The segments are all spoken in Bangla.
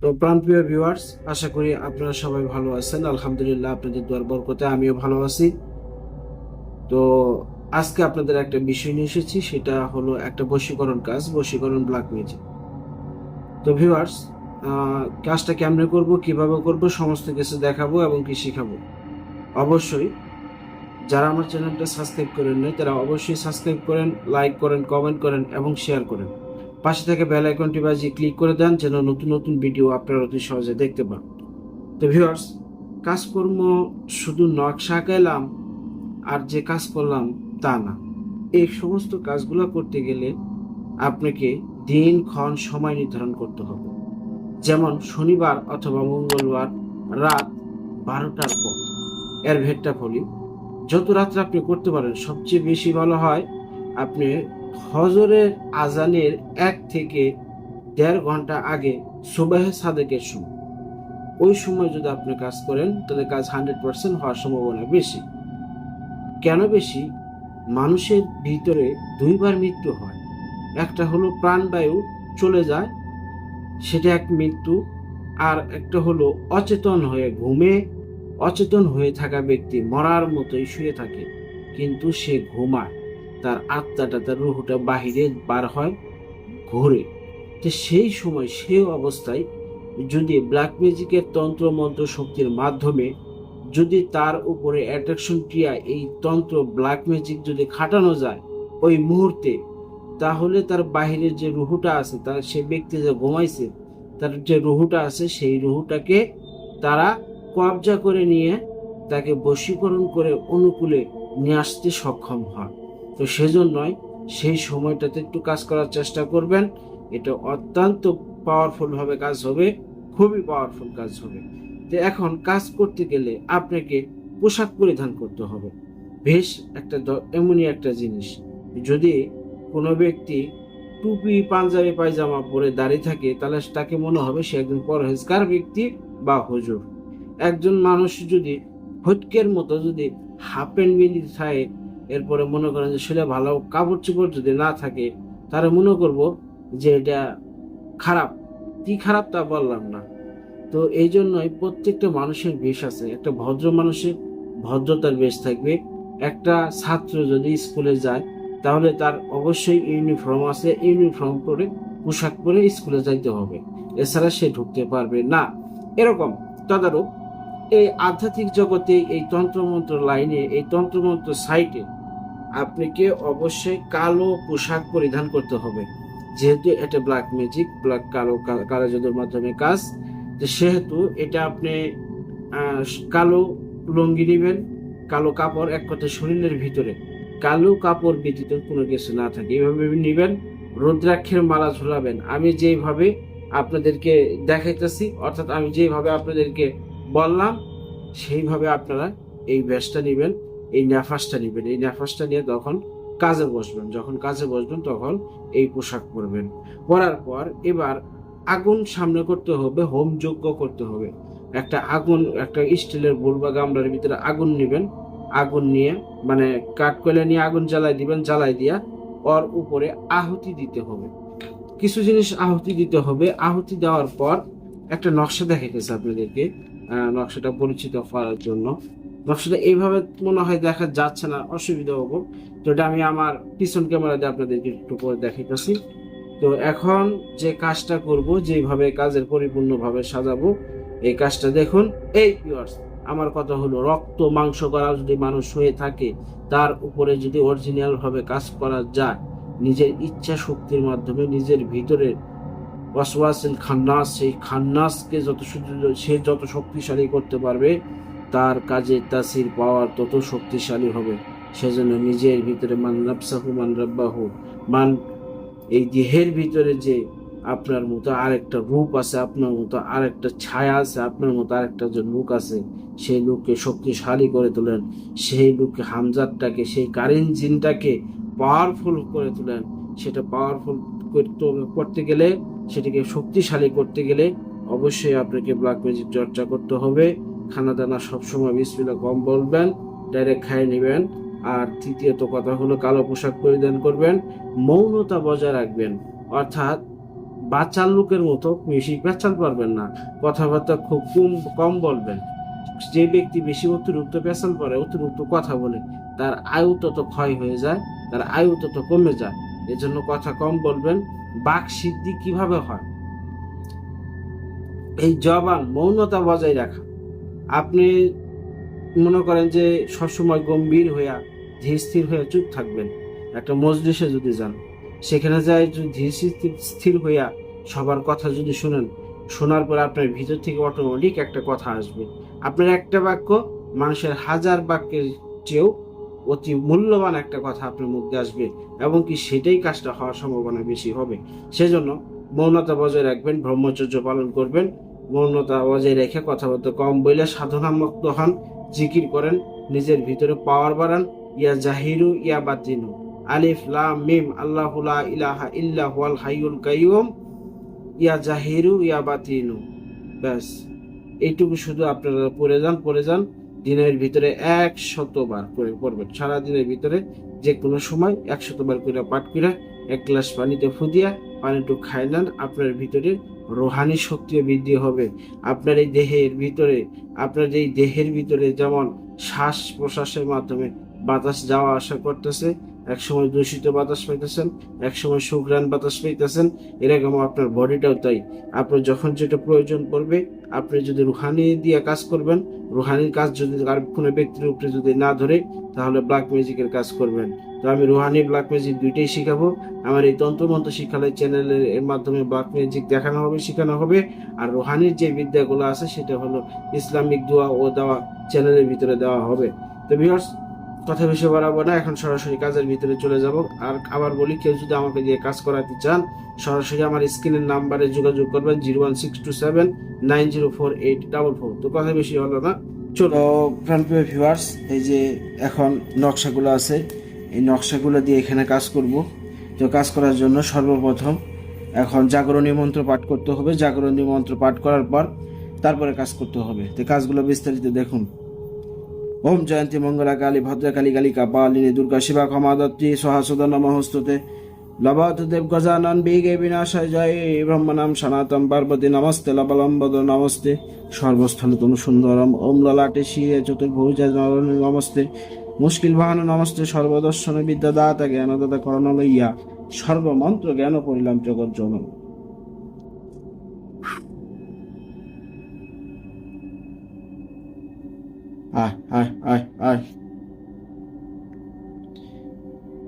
তো প্রাণপ্রিয় ভিউয়ার্স আশা করি আপনারা সবাই ভালো আছেন। আলহামদুলিল্লাহ আপনাদের দোয়ার বরকতে আমিও ভালো আছি। তো আজকে আপনাদের একটা বিষয় নিয়ে এসেছি, সেটা হলো একটা বশীকরণ কাজ, বশীকরণ ব্ল্যাক ম্যাজিক তো ভিউয়ার্স কাজটা কেমনে করব, কীভাবে করব, সমস্ত কিছু দেখাবো এবং কি শিখাবো। অবশ্যই, যারা আমার চ্যানেলটা সাবস্ক্রাইব করেন নাই, তারা অবশ্যই সাবস্ক্রাইব করেন লাইক করেন কমেন্ট করেন এবং শেয়ার করেন। পাশে থেকে বেল আইকনটি বাজিয়ে ক্লিক করে দেন যেন নতুন নতুন ভিডিও আপনারা অতি সহজে দেখতে পান। তো ভিউয়ার্স কাজকর্ম শুধু নকশা আঁকাইলাম, আর যে কাজ করলাম তা না। এই সমস্ত কাজগুলো করতে গেলে আপনাকে দিন, ক্ষণ সময় নির্ধারণ করতে হবে। যেমন শনিবার অথবা মঙ্গলবার রাত বারোটার পর। এর ভেটটা ফলি যত রাত্রে আপনি করতে পারেন, সবচেয়ে বেশি ভালো হয় আপনি হজরের আজানের এক থেকে দেড় ঘণ্টা আগে সুবাহে সাদেকের সময়। ওই সময় যদি আপনি কাজ করেন, তাহলে কাজ হান্ড্রেড পার্সেন্ট হওয়ার সম্ভাবনা বেশি। কেন বেশি? মানুষের ভিতরে দুইবার মৃত্যু হয়। একটা হলো প্রাণবায়ু চলে যায়, সেটা এক মৃত্যু, আর একটা হলো অচেতন হয়ে ঘুমে। অচেতন হয়ে থাকা ব্যক্তি মরার মতোই শুয়ে থাকে, কিন্তু সে ঘুমায়। তার আত্মাটা, তার রুহুটা বাহিরে বার হয় ঘুরে। তো সেই সময় সেই অবস্থায় যদি ব্ল্যাক ম্যাজিকের তন্ত্র মন্ত্র শক্তির মাধ্যমে যদি তার উপরে অ্যাট্রাকশন ক্রিয়া এই তন্ত্র ব্ল্যাক ম্যাজিক যদি খাটানো যায় ওই মুহূর্তে, তাহলে তার বাহিরের যে রুহুটা আছে, তার সে ব্যক্তি যে ঘুমাইছে, তার যে রুহুটা আছে, সেই রুহুটাকে তারা কবজা করে নিয়ে তাকে বশীকরণ করে অনুকূলে নিয়ে আসতে সক্ষম হয়। তো সেজন্যই সেই সময়টাতে একটু কাজ করার চেষ্টা করবেন। এটা অত্যন্ত পাওয়ারফুলভাবে কাজ হবে, খুবই পাওয়ারফুল কাজ হবে। তো এখন কাজ করতে গেলে আপনাকে পোশাক পরিধান করতে হবে। বেশ একটা এমনই একটা জিনিস। যদি কোনো ব্যক্তি টুপি, পাঞ্জাবি, পায়জামা পরে দাঁড়িয়ে থাকে, তাহলে তাকে মনে হবে সে একজন পরহেজগার ব্যক্তি বা হুজুর। একজন মানুষ যদি হুটকের মতো যদি হাফ প্যান্ট বিনি থাকে এরপরে মনে করেন যে সেটা ভালো কাপড় চোপড় যদি না থাকে, তাহলে মনে করব যে এটা খারাপ। কি খারাপ তা বললাম না। তো এই জন্যই প্রত্যেকটা মানুষের বেশ আছে। একটা ভদ্র মানুষের ভদ্রতার বেশ থাকবে। একটা ছাত্র যদি স্কুলে যায়, তাহলে তার অবশ্যই ইউনিফর্ম আছে। ইউনিফর্ম পরে পোশাক পরে স্কুলে যাইতে হবে। এছাড়া সে ঢুকতে পারবে না। এরকম তদারূপ এই আধ্যাত্মিক জগতে এই তন্ত্রমন্ত্র লাইনে, এই তন্ত্রমন্ত্র সাইটে আপনাকে অবশ্যই কালো পোশাক পরিধান করতে হবে। যেহেতু এটা ব্ল্যাক ম্যাজিক ব্ল্যাক কালো কালো জাদুর মাধ্যমে কাজ, তো সেহেতু এটা আপনি কালো লুঙ্গি নেবেন, কালো কাপড় এক কথা শরীরের ভিতরে। কালো কাপড় ব্যতীত কোনো কিছু না থাকে। এইভাবে নেবেন, রুদ্রাক্ষের মালা ঝুলাবেন। আমি যেইভাবে আপনাদেরকে দেখাইতেছি, অর্থাৎ আমি যেইভাবে আপনাদেরকে বললাম, সেইভাবে আপনারা এই ব্যাসটা নেবেন। এই ন্যাফাসটা নেবেন। এই ন্যাফাসটা নিয়ে তখন কাজে বসবেন। যখন কাজে বসবেন, তখন এই পোশাক পরবেন। পরার পর এবার আগুন সামনে করতে হবে, হোম যজ্ঞ করতে হবে। একটা আগুন, একটা স্টিলের বোল বা গামলার ভিতরে আগুন নেবেন। আগুন নিয়ে মানে কাঠ কয়লা নিয়ে আগুন জ্বালাই দিবেন, জ্বালাই দিয়া ওর উপরে আহুতি দিতে হবে। কিছু জিনিস আহুতি দিতে হবে। আহুতি দেওয়ার পর একটা নকশা দেখাইতেছে আপনাদেরকে নকশাটা পরিচিত করার জন্য। নকশাটা এইভাবে মনে হয় দেখা যাচ্ছে না, অসুবিধা হব। তো এটা আমি আমার পিছন ক্যামেরা দিয়ে আপনাদেরকে একটু করে দেখাইতেছি। তো এখন যে কাজটা করব যেভাবে কাজের পরিপূর্ণভাবে সাজাবো, এই কাজটা দেখুন। এই ভিউয়ার্স আমার কথা হলো, রক্ত মাংস করা যদি মানুষ হয়ে থাকে, তার উপরে যদি অরিজিনাল ভাবে কাজ করা যায়, নিজের ইচ্ছা শক্তির মাধ্যমে, নিজের ভিতরে ওয়াসওয়াসিল খান্নাস, সেই খান্নাসকে যত সে যত শক্তিশালী করতে পারবে, তার কাজে তাসির পাওয়ার তত শক্তিশালী হবে। সেজন্য নিজের ভিতরে মান নাফসাহু, মান রাব্বাহু, মান এই দেহের ভিতরে যে আপনার মতো আরেকটা রূপ আছে, আপনার মতো আরেকটা ছায়া আছে, আপনার মতো আরেকটা যে লুক আছে, সেই লুককে শক্তিশালী করে তোলেন। সেই লুককে হামজারটাকে, সেই কারেন্ট জিনটাকে পাওয়ারফুল করে তোলেন। সেটা পাওয়ারফুল করতে করতে গেলে সেটাকে শক্তিশালী করতে গেলে অবশ্যই আপনাকে ব্ল্যাক ম্যাজিক চর্চা করতে হবে। খানা দানা সবসময় বিসমিল্লা কম বলবেন ডাইরেক্ট খাইয়ে নেবেন। আর তৃতীয়ত কথা হলো কালো পোশাক পরিধান করবেন, মৌনতা বজায় রাখবেন। অর্থাৎ বাচ্চার লোকের মতো বেশি পেঁচাল পারবেন না। কথাবার্তা খুব কম কম বলবেন। যে ব্যক্তি বেশি অতিরিক্ত পেঁচাল করে অতিরিক্ত কথা বলে, তার আয়ু তত ক্ষয় হয়ে যায়, তার আয়ু তত কমে যায়। এজন্য কথা কম বলবেন। বাক সিদ্ধি কীভাবে হয়? এই জবান মৌনতা বজায় রাখা। আপনি মনে করেন যে সবসময় গম্ভীর হইয়া ধীর স্থির হয়ে চুপ থাকবেন। একটা মজলিসে যদি যান, সেখানে যায় যদি ধীর স্থির হইয়া সবার কথা যদি শুনেন, শোনার পর আপনার ভিতর থেকে অটোমেটিক একটা কথা আসবে। আপনার একটা বাক্য মানুষের হাজার বাক্যের চেয়েও অতি মূল্যবান একটা কথা আপনার মুখে আসবে এবং কি সেটাই কাজটা হওয়ার সম্ভাবনা বেশি হবে। সেজন্য মৌনতা বজায় রাখবেন, ব্রহ্মচর্য পালন করবেন, মৌনতা বজায় রেখে কথাবার্তা কম বইলে সাধনামুক্ত হন, জিকির করেন, নিজের ভিতরে পাওয়ার বাড়ান, ইয়া জাহিরু, ইয়া বাতিনু। আলিফ, লাম, মিম, আল্লাহু লা ইলাহা ইল্লা হুয়াল হাইয়ুল কাইয়ুম, ইয়া জাহিরু, ইয়া বাতিনু। ব্যাস, এইটুকু শুধু আপনারা পড়ে যান পড়ে যান। দিনের ভিতরে এক শতবার করে পড়বেন। সারাদিনের ভিতরে যে কোনো সময় এক শতবার করে পাঠ করে এক গ্লাস পানিতে ফুদিয়া পানিটুকু খাই নেন, আপনার ভিতরে রোহানি শক্তিও বৃদ্ধি হবে। আপনার এই দেহের ভিতরে, আপনার এই দেহের ভিতরে যেমন শ্বাস প্রশ্বাসের মাধ্যমে বাতাস যাওয়া আসা করতেছে এক সময় দূষিত বাতাস পাইতেছেন এক সময় সুগ্রান বাতাস পাইতেছেন এরকম আপনার বডিটাও তাই। আপনার যখন যেটা প্রয়োজন পড়বে, আপনি যদি রুহানি দিয়ে কাজ করবেন, রুহানির কাজ যদি আর কোনো ব্যক্তির উপরে যদি না ধরে, তাহলে ব্ল্যাক ম্যাজিকের কাজ করবেন। তো আমি রুহানি ব্ল্যাক ম্যাজিক দুইটাই শিখাবো। আমার এই তন্ত্রমন্ত্র শিক্ষালয় চ্যানেলের এর মাধ্যমে ব্ল্যাক ম্যাজিক দেখানো হবে, শেখানো হবে। আর রুহানির যে বিদ্যাগুলো আছে, সেটা হলো ইসলামিক দোয়া ও দেওয়া চ্যানেলের ভিতরে দেওয়া হবে। তো ভিউয়ার্স কথা বেশি বাড়াবো না, এখন সরাসরি কাজের ভিতরে চলে যাব। আর আবার বলি, কেউ যদি আমাকে দিয়ে কাজ করাতে চান, সরাসরি আমার স্ক্রিনের নাম্বারে যোগাযোগ করবেন, zero one six two seven nine zero four eight double four. তো কথা বেশি হলো না চলো ফ্রেন্ড ভিউয়ার্স এই যে এখন নকশাগুলো আছে, এই নকশাগুলো দিয়ে এখানে কাজ করব। তো কাজ করার জন্য সর্বপ্রথম এখন জাগরণী মন্ত্র পাঠ করতে হবে। জাগরণী মন্ত্র পাঠ করার পর তারপরে কাজ করতে হবে। তো কাজগুলো বিস্তারিত দেখুন। ওম জয়ন্তী মঙ্গলা কালী ভদ্রকালী কালিকা পালিনী দুর্গা শিবা ক্ষমাদত্তী সহাসদা নমহস্তুতে লবত দেব গজানন বিগে বিনাশায় জয়, ব্রহ্মনাম সনাতন পার্বতী, নমস্তে লবলম্বদ, নমস্তে। সর্বস্থলে তনু সুন্দরম ওম ললাটে শিরে চতুর্ভুজ নমস্তে। মুশকিল বাহান নমস্তে সর্বদর্শন বিদ্যাদাতা জ্ঞানদাতা করণ লইয়া সর্বমন্ত্র জ্ঞান পড়িলাম জগৎ জনম আয় আয় আয় আয়।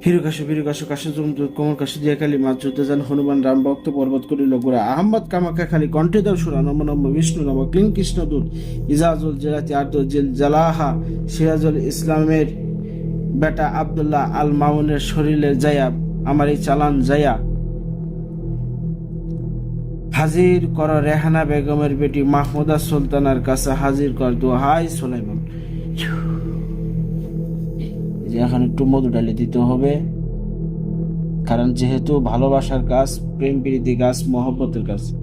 হিরু কাশু বীরু কাশু কাশু কোমর কাশু দিয়া কালী মাছ যুদ্ধ যান। হনুমান রাম ভক্ত পর্বত করিল গোড়া। আহম্মদ কামাখা খালি কণ্ঠে দাও সুরা। নম নম বিষ্ণু নম ক্লিং কৃষ্ণ দূত। ইজাজুল জেলাতি আর্দ জিল জালাহা। সিরাজুল ইসলামের বেটা আব্দুল্লাহ আল মামুনের শরীরে যায়া আমার এই চালান যায়া হাজির কর রেহানা বেগমের বেটি মাহমুদা সুলতানার কাছে হাজির কর দোহাই সুলাইমান। যে এখন একটু মধু ডালি দিতে হবে। কারণ যেহেতু ভালোবাসার কাজ, প্রেম প্রীতি গাছ মহব্বতের কাজ,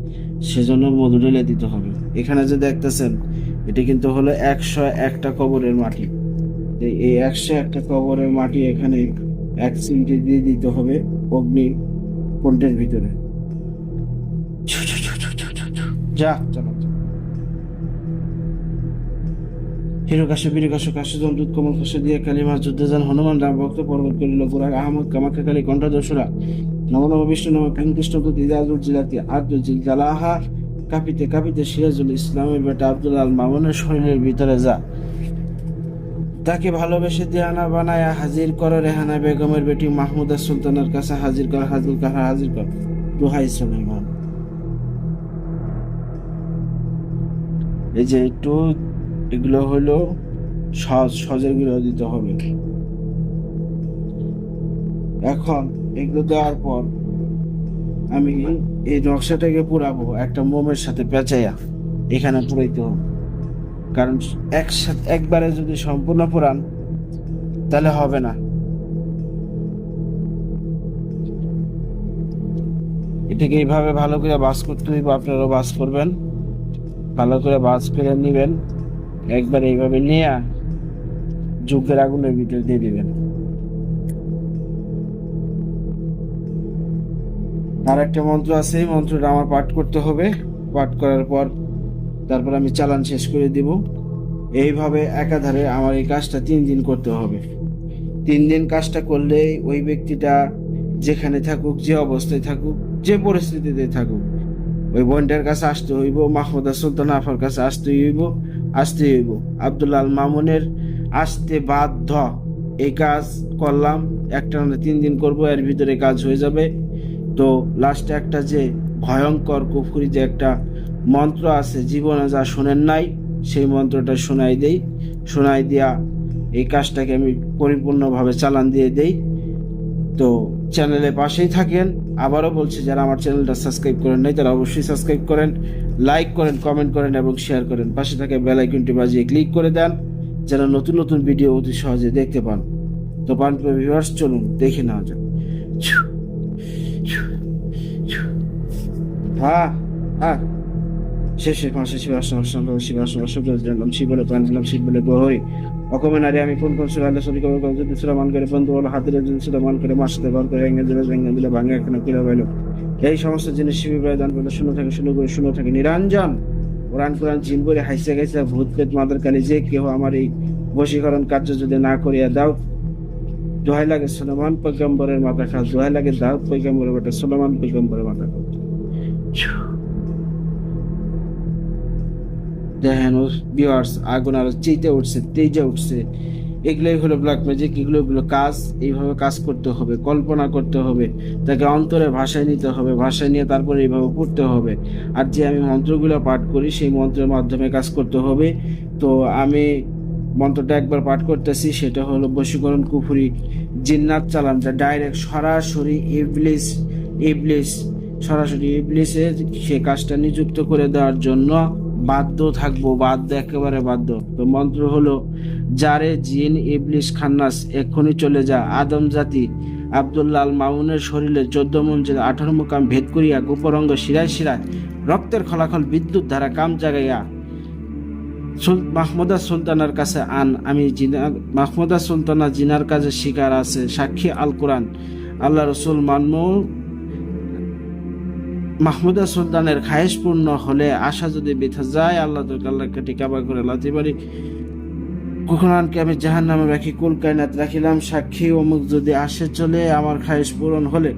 সেজন্য মধু ঢেলে দিতে হবে। এখানে যে দেখতেছেন, এটি কিন্তু হলো একশো একটা কবরের মাটি। এই- একশো একটা কবরের মাটি এখানে এক চিমটি দিয়ে দিতে হবে অগ্নি কুণ্ডের ভিতরে। যা, চলো দিয়ে আব্দুল আল শরীরের ভিতরে যা। তাকে ভালোবেসে দেহানা বানায়া হাজির কর রেহানা বেগমের বেটি মাহমুদা সুলতানের কাছে হাজির কর, হাজির হাজির কর। দোহাই সুলাইমান এই যে একটু, এগুলো হলো সজগুলো দিতে হবে। এখন এগুলো দেওয়ার পর আমি এই নকশাটাকে পুরাবো, একটা মোমের সাথে পেঁচাইয়া এখানে পুরাইতে হবে। কারণ একসাথে, একবারে যদি সম্পূর্ণ পুরান, তাহলে হবে না। এটাকে এইভাবে ভালো করে বাস করতে হইব, আপনারাও বাস করবেন। ভালো করে বাস করে নেবেন। একবার এইভাবে নিয়ে যুগের আগুনের ভিতরে দিয়ে দিবেন। আর একটা মন্ত্র আছে, এই মন্ত্রটা আমার পাঠ করতে হবে। পাঠ করার পর তারপর আমি চালান শেষ করে দিব। এইভাবে একাধারে আমার এই কাজটা তিন দিন করতে হবে। তিন দিন কাজটা করলে ওই ব্যক্তিটা যেখানে থাকুক, যে অবস্থায় থাকুক, যে পরিস্থিতিতে থাকুক ওই বোনটার কাছে আসতে হইব, মাহমুদা সুলতান আফার কাছে আসতে হইব আসতে হইব। আব্দুল্লাহ আল মামুনের আসতে বাধ্য এই কাজ করলাম। একটা না তিন দিন করব, এর ভিতরে কাজ হয়ে যাবে। তো লাস্টে একটা যে ভয়ঙ্কর কুফুরি যে একটা মন্ত্র আছে, জীবনে যা শোনেন নাই, সেই মন্ত্রটা শোনাই দেই। শোনাই দিয়া এই কাজটাকে আমি পরিপূর্ণভাবে চালান দিয়ে দেই। তো চ্যানেলে পাশেই থাকেন। আবারও বলছি, যারা আমার চ্যানেলটা সাবস্ক্রাইব করেন নাই, তারা অবশ্যই সাবস্ক্রাইব করেন, লাইক করেন, কমেন্ট করেন এবং শেয়ার করেন। পাশে থাকে বেল আইকনটি বাজিয়ে ক্লিক করে দেন, যেন নতুন নতুন ভিডিও অতি সহজে দেখতে পান। তো পান ভিউয়ার্স, চলুন দেখে নেওয়া যাক। হ্যাঁ হ্যাঁ। শেষে পাশে শিবাসন অসম্ভব শিবাসন অসম্ভব জানলাম শিব বলে প্রাণ দিলাম শিব বলে গহই অকমে নারী, আমি কোন সুরা আল্লাহ সরি কবে কবে যদি সুরা মান করে, বন্ধু বলো হাতের যদি সুরা মান করে মাসতে বার করে এঙ্গে দিলে ভেঙে দিলে ভাঙে, এখানে কিলো পাইলো এই সমস্ত জিনিস শিবি ভাই দান করলে শুনে থাকে, শুনে করে, শুনে থাকে, নিরঞ্জন। কোরআন কোরআন, জিন করে হাইসে গেছে ভূত পেত মাদার যে কেউ আমার এই বশীকরণ কার্য যদি না করিয়া দাও, দোহাই লাগে সুলেমান পৈগম্বরের মাথা খাস দোহাই লাগে দাউদ পৈগম্বরের বেটা সুলেমান পৈগম্বরের মাথা খাস দেখেন ও ভিউয়ার্স আগুন আরও চেইতে উঠছে, তেজে উঠছে। এগুলোই হলো ব্ল্যাক ম্যাজিক এগুলো হলো কাজ, এইভাবে কাজ করতে হবে, কল্পনা করতে হবে, তাকে অন্তরে ভাষায় নিতে হবে, ভাষায় নিয়ে তারপরে এইভাবে পড়তে হবে। আর যে আমি মন্ত্রগুলো পাঠ করি, সেই মন্ত্রের মাধ্যমে কাজ করতে হবে। তো আমি মন্ত্রটা একবার পাঠ করতেছি, সেটা হলো বশীকরণ কুফুরি, জিন্নাত চালান, যা ডাইরেক্ট সরাসরি ইবলিস ইবলিস, সরাসরি ইবলিসে সে কাজটা নিযুক্ত করে দেওয়ার জন্য বাধ্য থাকব, বাধ্য, একেবারে বাধ্য। তো মন্ত্র হলো, যারে জিন, ইবলিস, খান্নাস, এক্ষুনি চলে যা। আদম জাতি আবদুল্লাল মামুনের শরীরে চোদ্দ মঞ্চের আঠারো মুকাম ভেদ করিয়া গোপরঙ্গ শিরায় শিরায় রক্তের খলাখল বিদ্যুৎ ধারা কাম জাগাইয়া মাহমুদা সুলতানার কাছে আন। আমি মাহমুদা সুলতানা জিনার কাছে শিকার আছে। সাক্ষী আল কোরআন আল্লাহ রসুল মানমু মাহমুদা সুলতানের খায়েশ পূর্ণ হলে আশা যদি বৃথা যায়, আল্লাহ তো আল্লাহকে টিকাবা করে লাতে পারি কুকুরানকে আমি জাহান নামে রাখি, কুল কায়নাত রাখিলাম, সাক্ষী অমুক যদি আসে চলে, আমার খায়েশ পূরণ হলে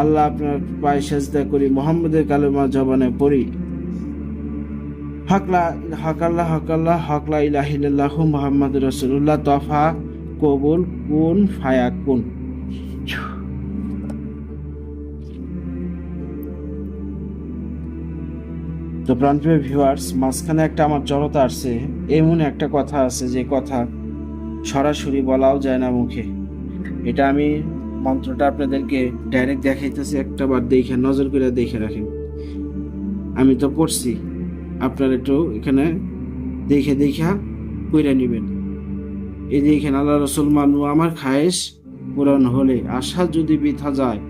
আল্লাহ আপনার পায়ে সেজদা করি, মোহাম্মদের কালেমা জবানে পড়ি। হকলা হকাল্লাহ হকাল্লাহ হকলা ইলাহিল্লাহ মোহাম্মদ রসুল্লাহ তফা, কবুল, কুন ফায়া কুন তো প্রান্তীয় ভিউয়ার্স মাঝখানে একটা আমার জড়তা আসছে, এমন একটা কথা আছে যে কথা সরাসরি বলাও যায় না মুখে। এটা আমি মন্ত্রটা আপনাদেরকে ডাইরেক্ট দেখাইতেছি, একটা বার দেখে, নজর করে দেখে রাখেন। আমি তো পড়ছি, আপনারা একটু এখানে দেখে দেখা কইরা নেবেন। এই যে এখানে আল্লাহ রসুল মানু আমার খায়েশ পূরণ হলে, আশা যদি বৃথা যায়,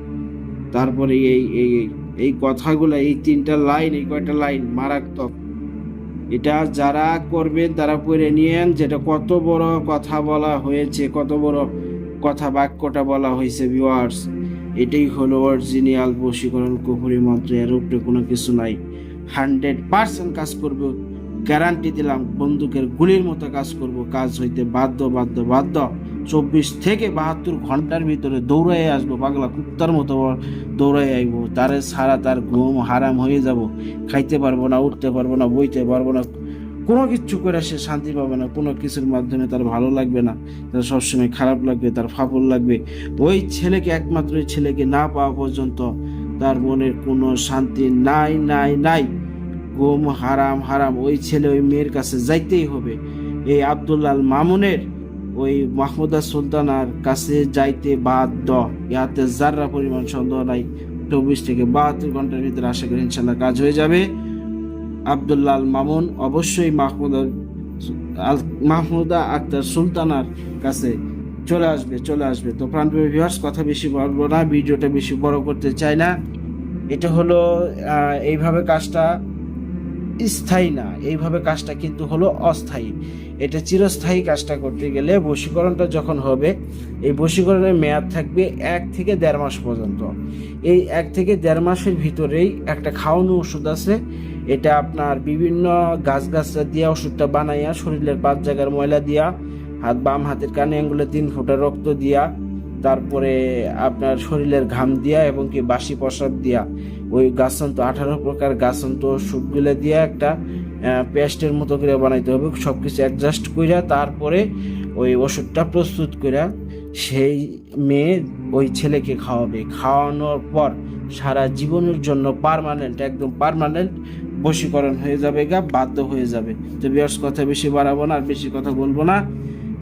তারপরে এই এই এই। এই কথাগুলো, এই তিনটা লাইন, এই কয়টা লাইন? মারাত্মক। এটা যারা করবেন তারা পড়ে নিয়েন যেটা কত বড় কথা বলা হয়েছে, কত বড় কথা বাক্যটা বলা হয়েছে ভিওয়ার্স এটাই হলো অরিজিনাল বশীকরণ কুপুরি মন্ত্র, এর উপরে কোনো কিছু নাই। হান্ড্রেড পার্সেন্ট কাজ করব গ্যারান্টি দিলাম, বন্দুকের গুলির মতো কাজ করব, কাজ হইতে বাধ্য বাধ্য বাধ্য। চব্বিশ থেকে বাহাত্তর ঘণ্টার ভিতরে দৌড়াই আসব, পাগলা কুত্তার মতো দৌড়াই আইব। তারে সারা তার ঘুম হারাম হয়ে যাব। খাইতে পারব না, উঠতে পারব না, বইতে পারব না। কোনো কিছু করে সে শান্তি পাবে না, কোনো কিছুর মাধ্যমে তার ভালো লাগবে না। তার সবসময় খারাপ লাগবে, তার ফাপল লাগবে। ওই ছেলেকে, একমাত্র ছেলেকে না পাওয়া পর্যন্ত তার মনের কোনো শান্তি নাই নাই নাই। ঘুম হারাম হারাম। ওই ছেলে ওই মেয়ের কাছে যাইতেই হবে। এই আব্দুল্লাল মামুনের ওই মাহমুদা সুলতানার কাছে যাইতে বাধ্য। ইয়াতে যাররা পরিমাণ সন্দেহ নাই, চব্বিশ থেকে বাহাত্তর ঘণ্টার ভিতরে আশা করি ইনশাল্লাহ কাজ হয়ে যাবে। আবদুল্লাল মামুন অবশ্যই মাহমুদা মাহমুদা আক্তার সুলতানার কাছে চলে আসবে চলে আসবে। তো প্রাণপ্রিয় কথা বেশি বলব না, ভিডিওটা বেশি বড় করতে চাই না। এটা হলো এইভাবে কাজটা স্থায়ী না। এইভাবে কাজটা কিন্তু হলো অস্থায়ী। এটা চিরস্থায়ী কাজটা করতে গেলে বশীকরণটা যখন হবে, এই বশীকরণের মেয়াদ থাকবে এক থেকে দেড় মাস পর্যন্ত। এই এক থেকে দেড় মাসের ভিতরেই একটা খাওয়ানো ওষুধ আছে। এটা আপনার বিভিন্ন গাছগাছরা দিয়া ওষুধটা বানাইয়া, শরীরের পাঁচ জায়গার ময়লা দিয়া, হাত বাম হাতের কানে আঙ্গুলে তিন ফোঁটা রক্ত দিয়া, তারপরে আপনার শরীরের ঘাম দিয়া, এবং কি বাসি প্রসাদ দিয়া। ওই গাছন্ত আঠারো প্রকার গাছন্ত ওষুধগুলো দিয়ে একটা পেস্টের মতো করে বানাইতে হবে সব কিছু অ্যাডজাস্ট কইরা তারপরে ওই ওষুধটা প্রস্তুত কইরা সেই মেয়ে ওই ছেলেকে খাওয়াবে। খাওয়ানোর পর সারা জীবনের জন্য পারমানেন্ট একদম পারমানেন্ট বশীকরণ হয়ে যাবে গা, বাধ্য হয়ে যাবে। তো বিয়ার্স কথা বেশি বাড়াবো না, আর বেশি কথা বলব না।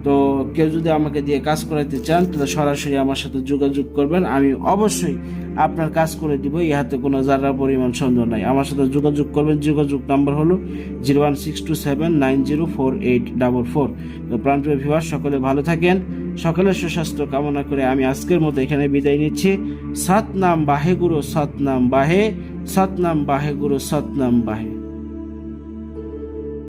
তো কেউ যদি আমাকে দিয়ে কাজ করাতে চান তাহলে সরাসরি আমার সাথে যোগাযোগ করবেন। আমি অবশ্যই আপনার কাজ করে দিব ইহাতে কোনো যারা পরিমাণ সন্দেহ নাই। আমার সাথে যোগাযোগ করবেন, যোগাযোগ নাম্বার হলো zero one six two seven nine zero four eight double four. তো প্রান্তীয় ভিউয়ার সকলে ভালো থাকেন, সকলের সুস্বাস্থ্য কামনা করে আমি আজকের মতো এখানে বিদায় নিচ্ছি। সৎ নাম বাহে গুরু সৎ নাম বাহে সৎ নাম বাহে গুরু সৎ নাম বাহে।